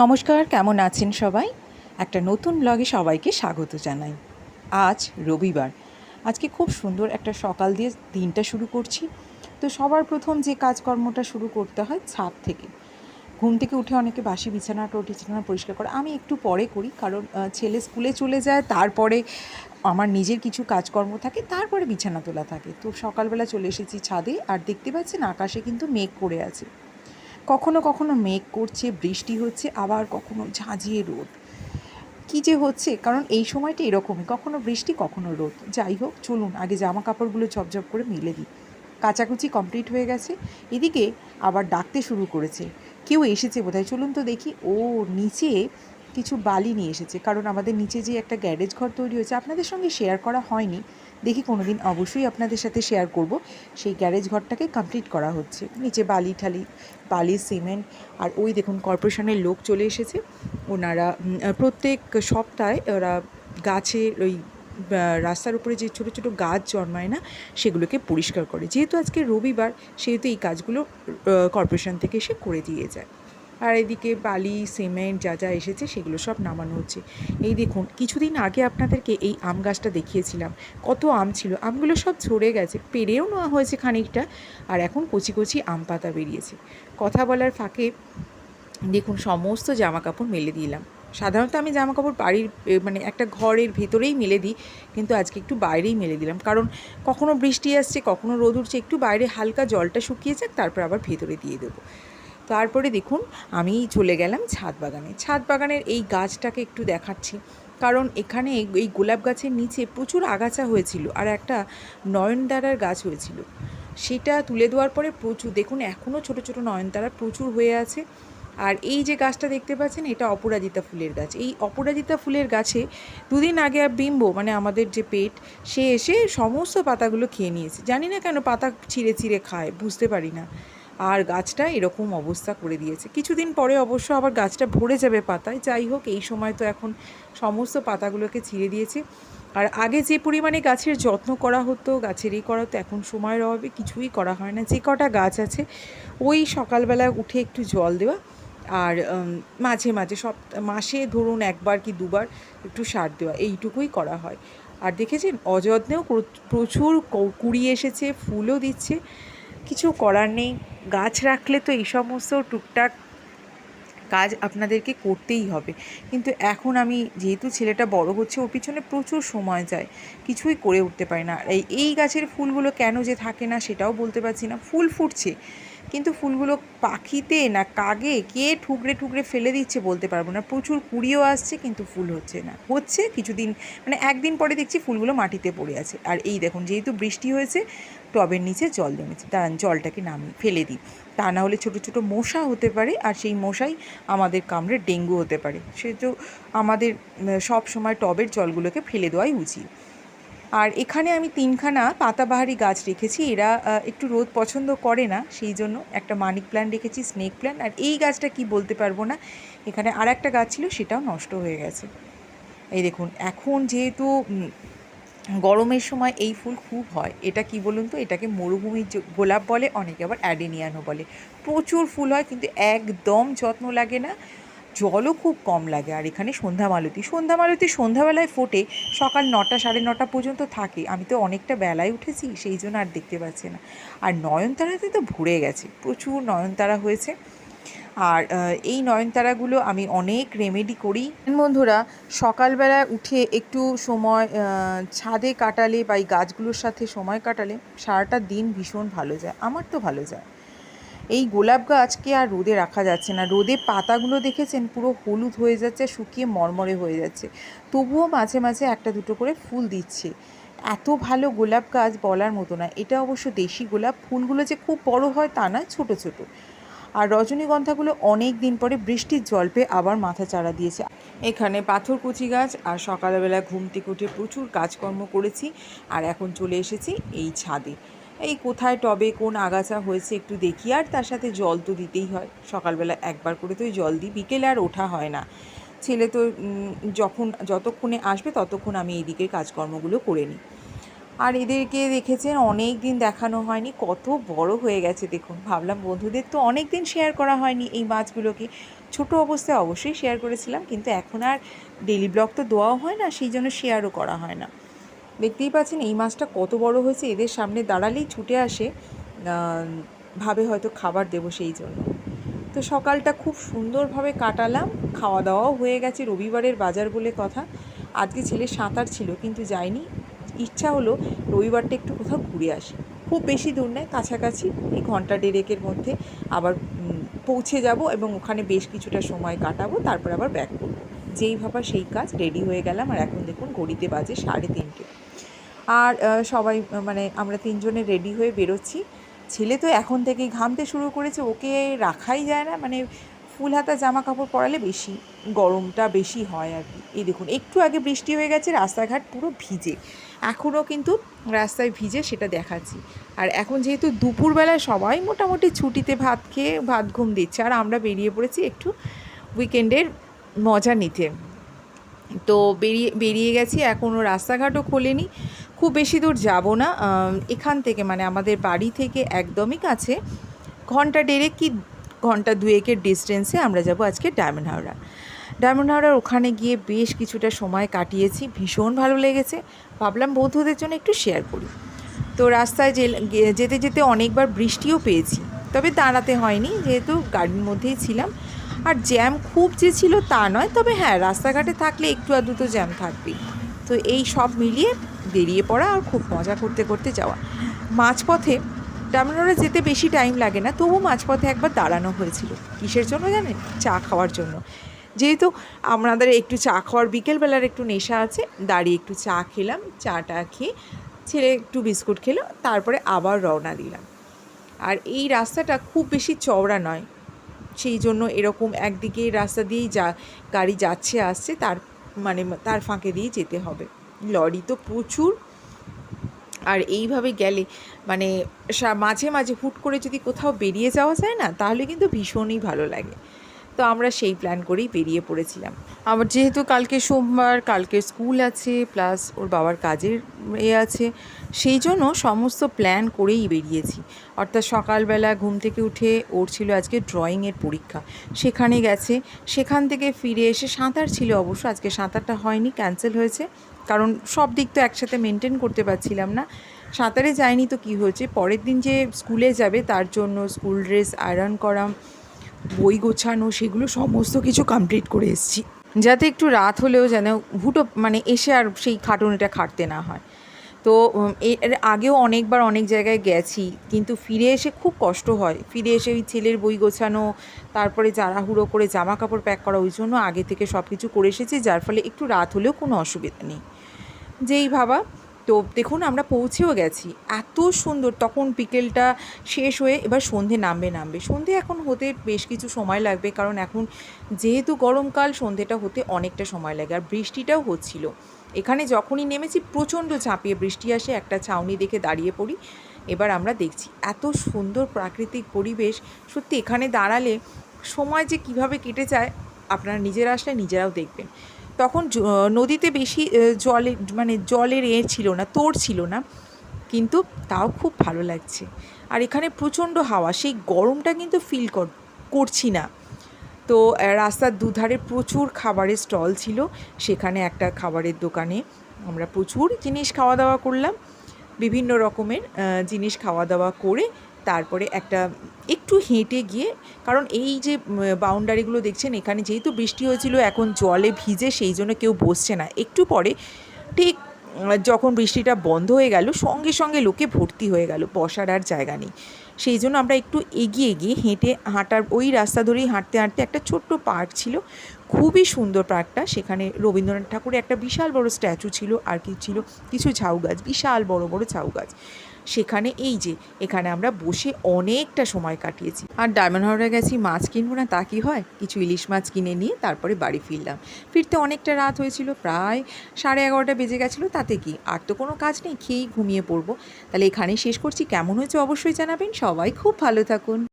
নমস্কার, কেমন আছেন সবাই? একটা নতুন ব্লগে সবাইকে স্বাগত জানাই। আজ রবিবার। আজকে খুব সুন্দর একটা সকাল দিয়ে দিনটা শুরু করছি। তো সবার প্রথম যে কাজকর্মটা শুরু করতে হয় ছাদ থেকে। ঘুম থেকে উঠে অনেকে বাসি বিছানা, টোটি বিছানা পরিষ্কার করে। আমি একটু পরে করি, কারণ ছেলে স্কুলে চলে যায়, তারপরে আমার নিজের কিছু কাজকর্ম থাকে, তারপরে বিছানা তোলা থাকে। তো সকালবেলা চলে এসেছি ছাদে, আর দেখতে পাচ্ছেন আকাশে কিন্তু মেঘ করে আছে। কখনো কখনো মেঘ করছে, বৃষ্টি হচ্ছে, আবার কখনো ঝাঁঝিয়ে রোদ। কী যে হচ্ছে, কারণ এই সময়টা এরকমই। কখনো বৃষ্টি, কখনো রোদ। যাই হোক, চলুন, আগে জামা কাপড়গুলো ঝপঝপ করে মেলে দিই। কাচাকুচি কমপ্লিট হয়ে গেছে। এদিকে আবার ডাকতে শুরু করেছে। কেউ এসেছে বোধহয়। চলুন তো দেখি। ও, নিচে কিছু বালি নিয়ে এসেছে। কারণ আমাদের নিচে যে একটা গ্যারেজ ঘর তৈরি হয়েছে, আপনাদের সঙ্গে শেয়ার করা হয়নি। দেখি কোনো দিন অবশ্যই আপনাদের সাথে শেয়ার করব। সেই গ্যারেজ ঘরটাকে কমপ্লিট করা হচ্ছে। নিচে বালি ঠালি বালি সিমেন্ট আর ওই দেখুন কর্পোরেশনের লোক চলে এসেছে। ওনারা প্রত্যেক সপ্তাহে ওরা গাছের ওই রাস্তার উপরে যে ছোটো ছোটো গাছ জন্মায় না, সেগুলোকে পরিষ্কার করে। যেহেতু আজকে রবিবার, সেহেতু এই কাজগুলো কর্পোরেশন থেকে এসে করে দিয়ে যায়। আর এদিকে বালি, সিমেন্ট যা যা এসেছে সেগুলো সব নামানো হচ্ছে। এই দেখুন, কিছুদিন আগে আপনাদেরকে এই আম গাছটা দেখিয়েছিলাম। কত আম ছিল, আমগুলো সব ঝরে গেছে, পেরেও নেওয়া হয়েছে খানিকটা, আর এখন কচি কচি আম পাতা বেরিয়েছে। কথা বলার ফাঁকে দেখুন, সমস্ত জামা কাপড় মেলে দিলাম। সাধারণত আমি জামা কাপড় বাড়ির মানে একটা ঘরের ভেতরেই মেলে দিই, কিন্তু আজকে একটু বাইরেই মেলে দিলাম। কারণ কখনো বৃষ্টি আসছে, কখনো রোদ উঠছে, একটু বাইরে হালকা জলটা শুকিয়ে যাক, তারপর আবার ভেতরে দিয়ে দেবো। তারপরে দেখুন, আমি চলে গেলাম ছাদ বাগানে। ছাদ বাগানের এই গাছটাকে একটু দেখাচ্ছি। কারণ এখানে এই- গোলাপ গাছের নিচে প্রচুর আগাছা হয়েছিল আর একটা নয়নদারার গাছ হয়েছিল। সেটা তুলে দেওয়ার পরে প্রচুর, দেখুন এখনও ছোট ছোট নয়নতারা প্রচুর হয়ে আছে। আর এই যে গাছটা দেখতে পাচ্ছেন, এটা অপরাজিতা ফুলের গাছ। এই অপরাজিতা ফুলের গাছে দুদিন আগে আর বিম্ব মানে আমাদের যে পেট, সে এসে সমস্ত পাতাগুলো খেয়ে নিয়েছে। জানি না কেন পাতা ছিঁড়ে ছিঁড়ে খায়, বুঝতে পারি না। আর গাছটা এরকম অবস্থা করে দিয়েছে। কিছুদিন পরে অবশ্য আবার গাছটা ভরে যাবে পাতায়। যাই হোক, এই সময় তো এখন সমস্ত পাতাগুলোকে ছিঁড়ে দিয়েছে। আর আগে যে পরিমাণে গাছের যত্ন করা হতো, গাছের এই করা হতো এখন সময়ের অভাবে কিছুই করা হয় না। যে কটা গাছ আছে, ওই সকালবেলা উঠে একটু জল দেওয়া আর মাঝে মাঝে সব মাসে ধরুন একবার কি দুবার একটু সার দেওয়া, এইটুকুই করা হয়। আর দেখেছেন, অযত্নেও প্র- প্রচুর কুড়ি এসেছে, ফুলও দিচ্ছে। কিছু করার নেই। গাছ রাখলে তো এই সমস্ত টুকটাক কাজ আপনাদেরকে করতেই হবে। কিন্তু এখন আমি যেহেতু ছেলেটা বড় হচ্ছে, ওর পিছনে প্রচুর সময় যায়। কিছুই করে উঠতে পারি না। আর এই এই গাছের ফুলগুলো কেন যে থাকে না সেটাও বলতে পারছি না। ফুল ফুটছে। কিন্তু ফুলগুলো পাখিতে না কাগে, কে ঠুকরে ঠুকরে ফেলে দিচ্ছে বলতে পারব না। প্রচুর কুড়িও আসছে কিন্তু ফুল হচ্ছে না। হচ্ছে কিছুদিন মানে একদিন পরে দেখছি ফুলগুলো মাটিতে পড়ে আছে। আর এই দেখুন, যেহেতু বৃষ্টি হয়েছে, টবের নিচে জল জমেছে। দাঁড়ান জলটাকে নামিয়ে ফেলে দিই। তা না হলে ছোটো ছোটো মশা হতে পারে, আর সেই মশাই আমাদের কামড়ে ডেঙ্গু হতে পারে। সেহেতু আমাদের সব সময় টবের জলগুলোকে ফেলে দেওয়াই উচিত। আর এখানে আমি তিনখানা পাতাবাহারি গাছ রেখেছি। এরা একটু রোদ পছন্দ করে না, সেই জন্য একটা মানিক প্ল্যান্ট রেখেছি, স্নেক প্ল্যান্ট। আর এই গাছটা কি বলতে পারব না, এখানে আর একটা গাছ ছিল, সেটাও নষ্ট হয়ে গেছে। এই দেখুন, এখন যেহেতু গরমের সময় এই ফুল খুব হয়, এটা কি বলুন তো? এটাকে মরুভূমির গোলাপ বলে, অনেকে আবার অ্যাডেনিয়ানও বলে। প্রচুর ফুল হয়, কিন্তু একদম যত্ন লাগে না। জলও খুব কম লাগে। আর এখানে সন্ধ্যা মালতী। সন্ধ্যা মালতী সন্ধ্যাবেলায় ফোটে, সকাল নটা, সাড়ে নটা পর্যন্ত থাকে। আমি তো অনেকটা বেলায় উঠেছি, সেই জন্য আর দেখতে পাচ্ছি না। আর নয়নতারাতে তো ভরে গেছে, প্রচুর নয়নতারা হয়েছে। আর এই নয়নতারাগুলো আমি অনেক রেমেডি করি। বন্ধুরা, সকালবেলা উঠে একটু সময় ছাদে কাটালে বা এই গাছগুলোর সাথে সময় কাটালে সারাটা দিন ভীষণ ভালো যায়। আমার তো ভালো যায়। এই গোলাপ গাছকে আর রোদে রাখা যাচ্ছে না। রোদে পাতাগুলো দেখেছেন? পুরো হলুদ হয়ে যাচ্ছে, শুকিয়ে মরমরে হয়ে যাচ্ছে। তবুও মাঝে মাঝে একটা দুটো করে ফুল দিচ্ছে। এত ভালো গোলাপ গাছ বলার মতো না। এটা অবশ্য দেশি গোলাপ। ফুলগুলো যে খুব বড় হয় তা না ছোট ছোট। আর রজনীগন্ধাগুলো অনেক দিন পরে বৃষ্টির জল পেয়ে আবার মাথা চাড়া দিয়েছে। এখানে পাথরকুচি গাছ আর সকালবেলা ঘুম থেকে উঠে প্রচুর কাজকর্ম করেছি। আর এখন চলে এসেছি এই ছাদে। এই কোথায় টবে কোন আগাছা হয়েছে একটু দেখি, আর তার সাথে জল তো দিতেই হয়। সকালবেলা একবার করে তো জল দিই, বিকেলে আর ওঠা হয় না। ছেলে তো যখন, যতক্ষণে আসবে ততক্ষণ আমি এই দিকের কাজকর্মগুলো করে নিই। আর এদেরকে দেখেছেন, অনেক দিন দেখানো হয়নি, কত বড় হয়ে গেছে দেখুন। ভাবলাম বন্ধুদের তো অনেক দিন শেয়ার করা হয়নি এই মাছগুলোকে। ছোট অবস্থায় অবশ্যই শেয়ার করেছিলাম, কিন্তু এখন আর ডেলি ব্লগ তো দেওয়াও হয় না, সেই জন্য শেয়ারও করা হয় না। দেখতেই পাচ্ছেন এই মাছটা কত বড় হয়েছে, এদের সামনে দাঁড়ালেই ছুটে আসে ভাবে হয়তো খাবার দেবো সেই জন্য। তো সকালটা খুব সুন্দরভাবে কাটালাম খাওয়া দাওয়াও হয়ে গেছে, রবিবারের বাজার বলে কথা। আজকে ছেলে সাঁতার ছিল, কিন্তু যায়নি। ইচ্ছা হলো রবিবারটা একটু কোথাও ঘুরে আসি। খুব বেশি দূর নয়, কাছাকাছি, এই ঘণ্টা ডেরেকের মধ্যে আবার পৌঁছে যাব এবং ওখানে বেশ কিছুটা সময় কাটাবো, তারপর আবার ব্যাক করব। যেই ভাবা সেই কাজ রেডি হয়ে গেলাম। আর এখন দেখুন, ঘড়িতে বাজে সাড়ে তিনটে। আর সবাই মানে আমরা তিনজনে রেডি হয়ে বেরোচ্ছি। ছেলে তো এখন থেকেই ঘামতে শুরু করেছে, ওকে রাখাই যায় না। মানে ফুল হাতা জামা কাপড় পরালে বেশি, গরমটা বেশি হয় আর কি। এই দেখুন, একটু আগে বৃষ্টি হয়ে গেছে, রাস্তাঘাট পুরো ভিজে। এখনও কিন্তু রাস্তায় ভিজে সেটা দেখাচ্ছি। আর এখন যেহেতু দুপুরবেলায় সবাই মোটামুটি ছুটিতে ভাত খেয়ে ভাত ঘুম দিচ্ছে, আর আমরা বেরিয়ে পড়েছি একটু উইকেন্ডের মজা নিতে। তো বেরিয়ে বেরিয়ে গেছি, এখনও রাস্তাঘাটও খোলেনি। খুব বেশি দূর যাব না এখান থেকে মানে আমাদের বাড়ি থেকে একদমই কাছে। ঘণ্টা দেড়েক কি ঘণ্টা দুয়েকের ডিস্টেন্সে আমরা যাব আজকে ডায়মন্ড হাওড়া। ডায়মন্ড হাওড়ার ওখানে গিয়ে বেশ কিছুটা সময় কাটিয়েছি, ভীষণ ভালো লেগেছে। ভাবলাম বন্ধুদের জন্য একটু শেয়ার করি। তো রাস্তায় যেতে যেতে অনেকবার বৃষ্টিও পেয়েছি, তবে দাঁড়াতে হয়নি, যেহেতু গাড়ির মধ্যেই ছিলাম। আর জ্যাম খুব যে ছিল তা নয়, তবে হ্যাঁ রাস্তাঘাটে থাকলে একটু আধটু তো জ্যাম থাকবেই। তো এই সব মিলিয়ে বেরিয়ে পড়া আর খুব মজা করতে করতে যাওয়া। মাঝপথে ডায়মন্ডরে যেতে বেশি টাইম লাগে না, তবু মাঝপথে একবার দাঁড়ানো হয়েছিল। কিসের জন্য জানেন? চা খাওয়ার জন্য। যেহেতু আমাদের একটু চা খাওয়ার বিকেলবেলার একটু নেশা আছে, দাঁড়িয়ে একটু চা খেলাম, চাটা খেয়ে ছেলে একটু বিস্কুট খেলো, তারপরে আবার রওনা দিলাম। আর এই রাস্তাটা খুব বেশি চওড়া নয়। সেই জন্য এরকম একদিকে রাস্তা দিয়েই যা, গাড়ি যাচ্ছে আসছে, তার মানে তার ফাঁকে দিয়ে যেতে হবে। লরি তো প্রচুর। আর এইভাবে গেলে মানে মাঝে মাঝে হুট করে যদি কোথাও বেরিয়ে যাওয়া যায় না, তাহলে কিন্তু ভীষণই ভালো লাগে। তো আমরা সেই প্ল্যান করেই বেরিয়ে পড়েছিলাম। আবার যেহেতু কালকে সোমবার, কালকে স্কুল আছে প্লাস ওর বাবার কাজের এ আছে, সেই জন্য সমস্ত প্ল্যান করেই বেরিয়েছি। অর্থাৎ সকালবেলা ঘুম থেকে উঠে ওর ছিল আজকে ড্রয়িংয়ের পরীক্ষা। সেখানে গেছে, সেখান থেকে ফিরে এসে সাঁতার ছিল অবশ্য, আজকে সাঁতারটা হয়নি ক্যান্সেল হয়েছে। কারণ সব দিক তো একসাথে মেনটেন করতে পারছিলাম না। সাঁতারে যায়নি তো কি হয়েছে, পরের দিন যে স্কুলে যাবে তার জন্য স্কুল ড্রেস আয়রন করা বই গোছানো, সেগুলো সমস্ত কিছু কমপ্লিট করে এসেছি। যাতে একটু রাত হলেও যেন হুটো মানে এসে আর সেই খাটুনিটা খাটতে না হয়। তো এর আগেও অনেকবার অনেক জায়গায় গেছি, কিন্তু ফিরে এসে খুব কষ্ট হয়। ফিরে এসে ওই ছেলের বই গোছানো, তারপরে জারাহুড়ো করে জামা কাপড় প্যাক করা, ওই জন্য আগে থেকে সব কিছু করে এসেছি, যার ফলে একটু রাত হলেও কোনো অসুবিধা নেই। যেই ভাবা তো দেখুন, আমরা পৌঁছেও গেছি। এত সুন্দর, তখন বিকেলটা শেষ হয়ে এবার সন্ধে নামবে নামবে। সন্ধে এখন হতে বেশ কিছু সময় লাগবে, কারণ এখন যেহেতু গরমকাল, সন্ধেটা হতে অনেকটা সময় লাগে, আর বৃষ্টিটাও হচ্ছিল। এখানে যখনই নেমেছি, প্রচণ্ড ঝাঁপিয়ে বৃষ্টি আসে, একটা ছাউনি দেখে দাঁড়িয়ে পড়ি। এবার আমরা দেখছি, এত সুন্দর প্রাকৃতিক পরিবেশ। সত্যি, এখানে দাঁড়ালে সময় যে কীভাবে কেটে যায়, আপনারা নিজেরা আসলে নিজেরাও দেখবেন। তখন নদীতে বেশি জলে মানে জলের এ ছিল না তোড় ছিল না। কিন্তু তাও খুব ভালো লাগছে। আর এখানে প্রচণ্ড হাওয়া, সেই গরমটা কিন্তু ফিল করছি না। তো রাস্তার দুধারে প্রচুর খাবারের স্টল ছিল। সেখানে একটা খাবারের দোকানে আমরা প্রচুর জিনিস খাওয়া দাওয়া করলাম। বিভিন্ন রকমের জিনিস খাওয়া দাওয়া করে তারপরে একটা একটু হেঁটে গিয়ে, কারণ এই যে বাউন্ডারিগুলো দেখছেন, এখানে যেহেতু বৃষ্টি হয়েছিল, এখন জলে ভিজে সেই জন্য কেউ বসছে না। একটু পরে ঠিক যখন বৃষ্টিটা বন্ধ হয়ে গেল, সঙ্গে সঙ্গে লোকে ভর্তি হয়ে গেল, বসার আর জায়গা নেই। সেই জন্য আমরা একটু এগিয়ে গিয়ে হেঁটে হাঁটার, ওই রাস্তা ধরেই হাঁটতে হাঁটতে একটা ছোট্ট পার্ক ছিল, খুবই সুন্দর পার্কটা। সেখানে রবীন্দ্রনাথ ঠাকুরের একটা বিশাল বড় স্ট্যাচু ছিল, আর কি ছিল, কিছু ঝাউ গাছ বিশাল বড় বড় ঝাউ গাছ সেখানে এই যে, এখানে আমরা বসে অনেকটা সময় কাটিয়েছি। আর ডায়মন্ড হাওড়া গেছি, মাছ কিনবো না তা কি হয়? কিছু ইলিশ মাছ কিনে নিয়ে তারপরে বাড়ি ফিরলাম। ফিরতে অনেকটা রাত হয়েছিল, প্রায় সাড়ে এগারোটা বেজে গেছিল, তাতে কি? আর তো কোনো কাজ নেই, খেয়েই ঘুমিয়ে পড়ব। তাহলে এখানে শেষ করছি, কেমন হয়েছে অবশ্যই জানাবেন। সবাই খুব ভালো থাকুন।